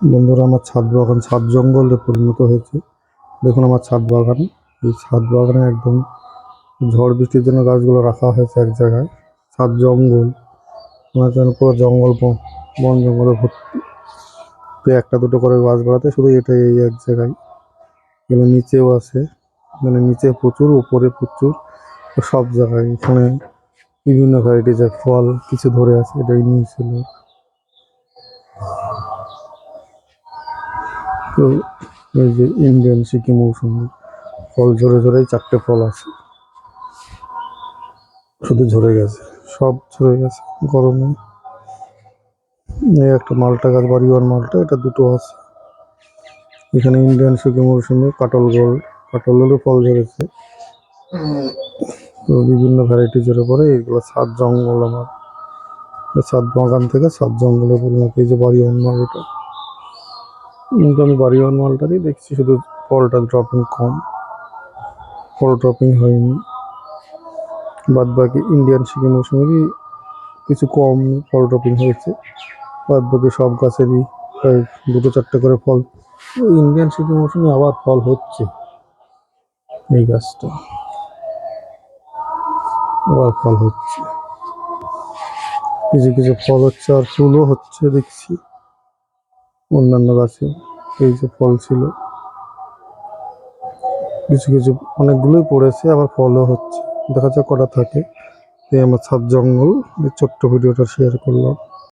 বন্ধুরা, আমার ছাদ বাগান, ছাদ জঙ্গলে পরিণত হয়েছে। দেখুন আমার ছাদ বাগান। এই ছাদ বাগানে একদম ঝড় বৃষ্টির জন্য গাছগুলো রাখা হয়েছে এক জায়গায়। ছাদ জঙ্গল। হচ্ছে যেন পুরো জঙ্গল বন জঙ্গলে ভর্তি। একটা দুটো করে গাছ বাড়াতে শুধু এটাই এই এক জায়গায়। এখানে নিচেও আছে। মানে নিচে প্রচুর, উপরে প্রচুর। সব জায়গায় এখানে বিভিন্ন ভ্যারাইটিজের ফল, কিছু ধরে আছে। এটাই নিয়েছিল তো এই যে ইন্ডিয়ান সিকিম মৌসুমি, ফল ঝরে ঝরেই চারটে ফল আছে। শুধু ঝরে গেছে, সব ঝরে গেছে গরমে। এই একটা মালটা গাছ, বাড়িওয়ান মালটা, এটা দুটো আছে। এখানে ইন্ডিয়ান সিকিম মৌসুমি কাটল গোল্ড কাটলেরও ফল ঝরেছে। তো বিভিন্ন ভ্যারাইটিজের উপরে এগুলো সাত জঙ্গল আমার। সাত বাগান থেকে সাত জঙ্গলে পরিণত, এই যে বাড়িওয়ান মাল এটা কিন্তু আমি বাড়িওয়ান মালটারই দেখছি, শুধু ফলটা ড্রপিং কম। ফল ড্রপিং হয়নি। বাদ বাকি ইন্ডিয়ান সিকিম মৌসুমেরই কিছু কম ফল ড্রপিং হয়েছে। বাদ বাকি সব গাছেরই প্রায় দুটো চারটে করে ফল। ইন্ডিয়ান সিকিম মৌসুমে আবার ফল হচ্ছে এই গাছটা। আবার ফল হচ্ছে। কিছু কিছু ফল হচ্ছে আর ফুলও হচ্ছে, দেখছি। অন্যান্য গাছে এই যে ফল ছিল। কিছু কিছু অনেকগুলোই পড়েছে, আবার ফলও হচ্ছে। দেখা যাক কটা থাকে। এই আমার ছাদ জঙ্গল ছোট্ট ভিডিওটা শেয়ার করলাম।